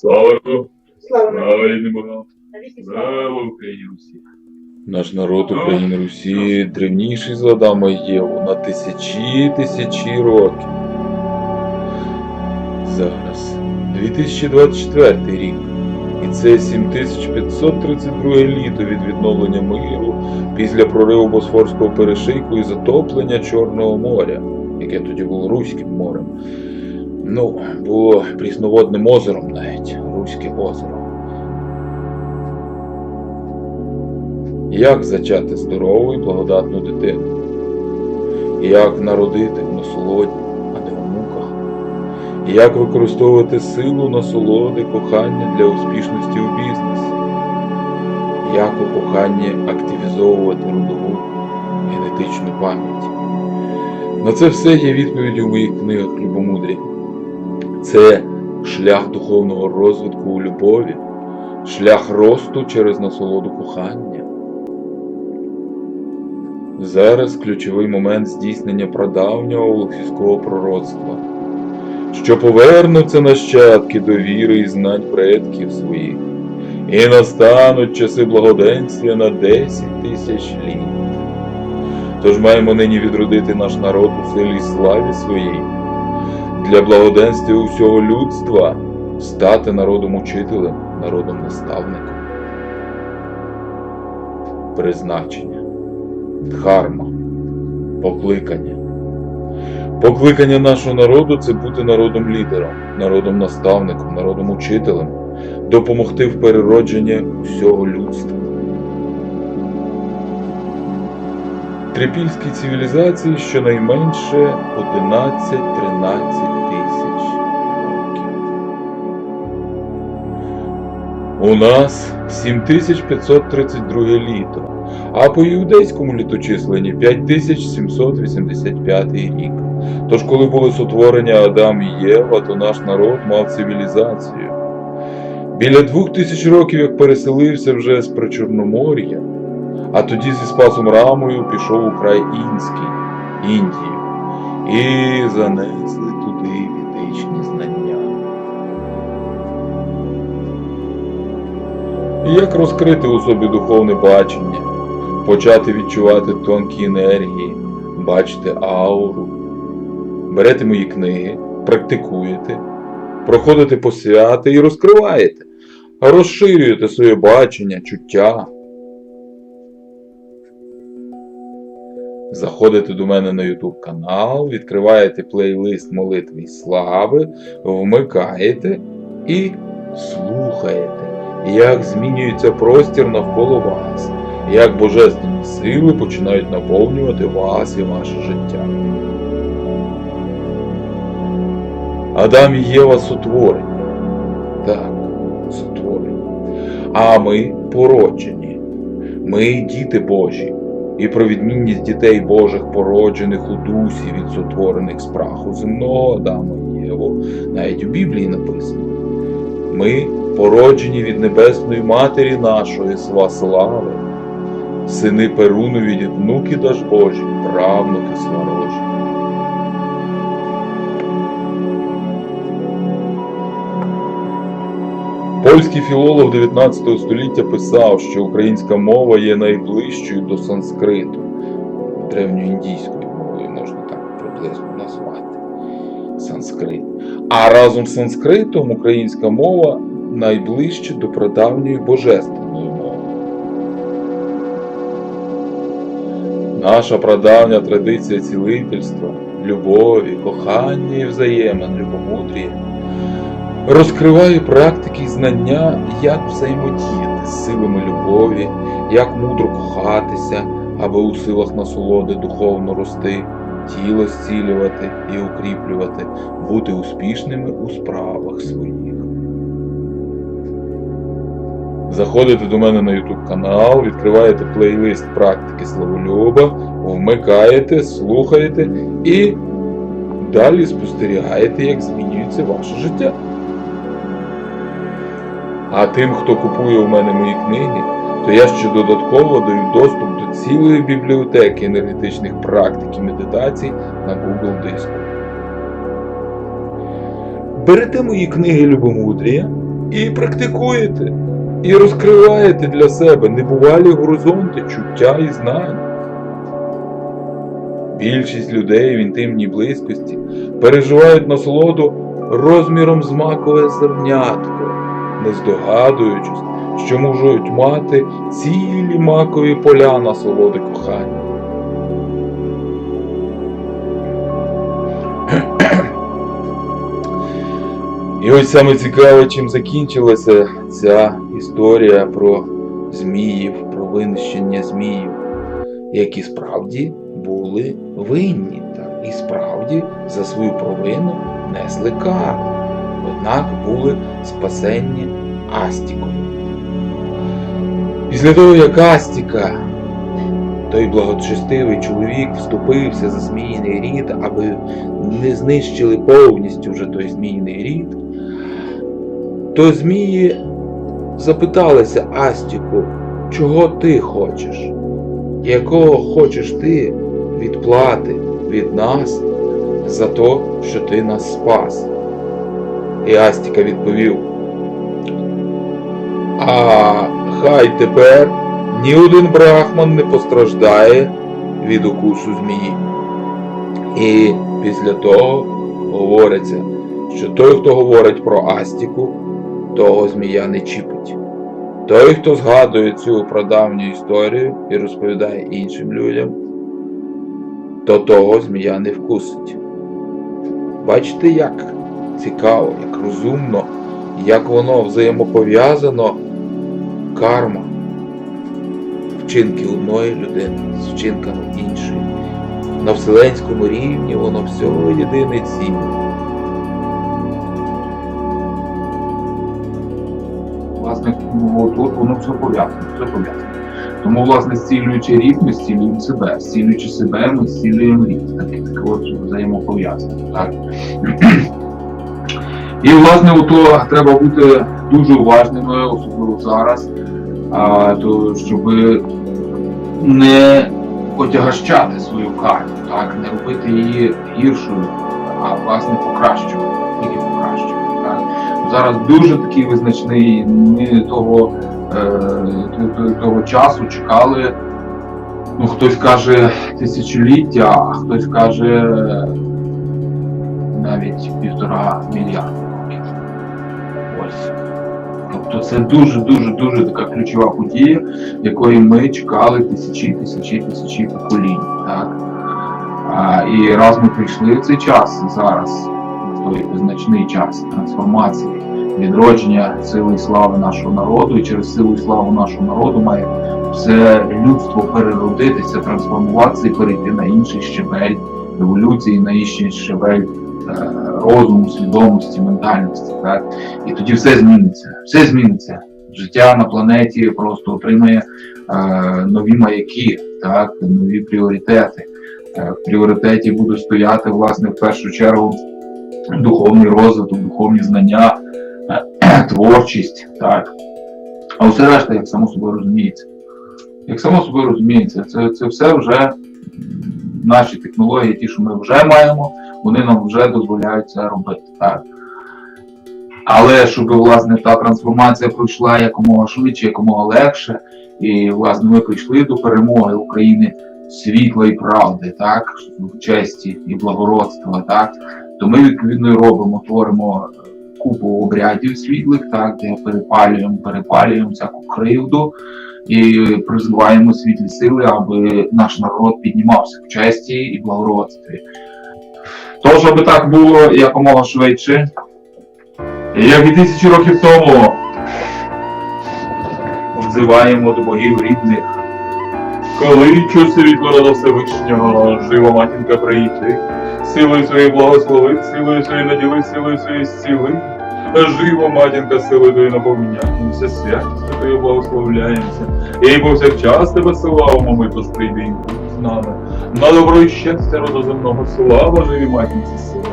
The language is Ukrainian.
Слава Богу! Слава рідним Богам! Слава. Слава Україні Русі! Наш народ України Русі древніший за Адама і Єву на тисячі тисячі років. Зараз 2024 рік. І це 7532 літо від відновлення миру після прориву Босфорського перешийку і затоплення Чорного моря, яке тоді було Руським морем. Ну, було прісноводним озером навіть, Руське озеро. Як зачати здорову і благодатну дитину? Як народити в насолоді, а не в муках? Як використовувати силу насолоди, кохання для успішності у бізнесі? Як у коханні активізовувати родову генетичну пам'ять? На це все є відповіді у моїх книгах Любомудрі. Це шлях духовного розвитку у любові, шлях росту через насолоду кохання. Зараз ключовий момент здійснення прадавнього олексійського пророцтва, що повернуться нащадки до віри і знань предків своїх, і настануть часи благоденствия на 10 тисяч літ. Тож маємо нині відродити наш народ у силі славі своїй, для благоденствия усього людства стати народом учителем, народом наставником. Призначення. Дхарма, покликання. Покликання нашого народу це бути народом лідером, народом наставником, народом учителем, допомогти в переродженні всього людства. Трипільській цивілізації щонайменше 11-13 тисяч років. У нас 7532 літо а по іудейському літочисленні 5785 рік. Тож, коли були сотворені Адам і Єва, то наш народ мав цивілізацію. Біля двох тисяч років як переселився вже з Причорномор'я, а тоді зі Спасом Рамою пішов у край Інський, Індію, і занесли туди відичні знання. Як розкрити у собі духовне бачення? почати відчувати тонкі енергії, бачити ауру. Берете мої книги, практикуєте, проходите посвяти і розкриваєте, розширюєте своє бачення, чуття. Заходите до мене на YouTube канал, відкриваєте плейлист молитви слави, вмикаєте і слухаєте, як змінюється простір навколо вас як божественні сили починають наповнювати вас і ваше життя. Адам і Єва сотворені. Так, сотворені. А ми породжені. Ми діти Божі. І про відмінність дітей Божих, породжених у дусі від сотворених з праху земного Адама і Єву, навіть у Біблії написано. Ми породжені від Небесної Матері нашої сва слави сини Перунові від внуки Дажбожі, правнуки сварожі. Польський філолог 19 століття писав, що українська мова є найближчою до санскриту, древньоіндійською мовою можна так приблизно назвати санскрит. А разом з санскритом українська мова найближче до прадавньої божественної мови. Наша прадавня традиція цілительства, любові, кохання і взаємин, любомудрія розкриває практики і знання, як взаємодіяти з силами любові, як мудро кохатися, аби у силах насолоди духовно рости, тіло зцілювати і укріплювати, бути успішними у справах своїх. Заходите до мене на YouTube канал, відкриваєте плейлист практики Славолюба, вмикаєте, слухаєте і далі спостерігаєте, як змінюється ваше життя. А тим, хто купує у мене мої книги, то я ще додатково даю доступ до цілої бібліотеки енергетичних практик і медитацій на Google диску. Берете мої книги Любомудрія і практикуєте, і розкриваєте для себе небувалі горизонти чуття і знань. Більшість людей в інтимній близькості переживають насолоду розміром з макове зернятко, не здогадуючись, що можуть мати цілі макові поля насолоди кохання. І ось саме цікаве, чим закінчилася ця історія про зміїв, про винищення зміїв, які справді були винні, так, і справді за свою провину несли кару, однак були спасенні Астікою. Після того, як Астіка, той благочестивий чоловік, вступився за зміїний рід, аби не знищили повністю вже той зміїний рід, то змії запиталися Астіку, чого ти хочеш? Якого хочеш ти відплати від нас за те, що ти нас спас? І Астіка відповів, а хай тепер ні один брахман не постраждає від укусу змії. І після того говориться, що той, хто говорить про Астіку, того змія не чіпить. Той, хто згадує цю прадавню історію і розповідає іншим людям, то того змія не вкусить. Бачите, як цікаво, розумно, як воно взаємопов'язано карма, вчинки одної людини з вчинками іншої. На вселенському рівні воно всього єдине ціле. Власне, ну, от воно все пов'язано, все пов'язано. Тому, власне, зцілюючи рід, ми зцілюємо себе. Зцілюючи себе, ми зцілюємо рід. Так, так от взаємопов'язано. Так? І, власне, ото треба бути дуже уважними, особливо зараз, а, то, щоб не отягощати свою карту, так, не робити її гіршою, а власне покращувати, тільки покращувати. Так. Зараз дуже такий визначний, ми того, е, того часу чекали, ну хтось каже тисячоліття, а хтось каже навіть півтора мільярда Ось. Тобто це дуже дуже дуже така ключова подія, якої ми чекали тисячі, тисячі, тисячі поколінь. Так? А, і раз ми прийшли в цей час зараз, той визначний час трансформації, відродження сили і слави нашого народу, і через силу і славу нашого народу має все людство переродитися, трансформуватися і перейти на інший щебель еволюції, на інший щебель розуму, свідомості, ментальності. Так? І тоді все зміниться. Все зміниться. Життя на планеті просто отримає е, нові маяки, так, нові пріоритети. Е, в пріоритеті будуть стояти, власне, в першу чергу духовний розвиток, духовні знання, е, творчість. Так. А все решта, як само собою розуміється. Як само собою розуміється, це, це все вже наші технології, ті, що ми вже маємо, вони нам вже дозволяють це робити. Так. Але щоб власне та трансформація пройшла якомога швидше, якомога легше, і власне ми прийшли до перемоги України світла і правди, так, честі і благородства, так, то ми відповідно робимо, творимо купу обрядів світлих, так, де перепалюємо, перепалюємо всяку кривду і призиваємо світлі сили, аби наш народ піднімався в честі і благородстві. Тож, аби так було якомога швидше, як і тисячі років тому взиваємо до богів рідних. Коли від ворота Всевишнього, жива матінка прийти, силою своєї благослови, силою своєї наділи, силою своєї зціли, жива матінка силою твоєю наповняємося, святістю твоєю благословляємося, і повсякчас тебе славимо, ми тож нами. На добро і щастя родоземного слава живі матінці сили.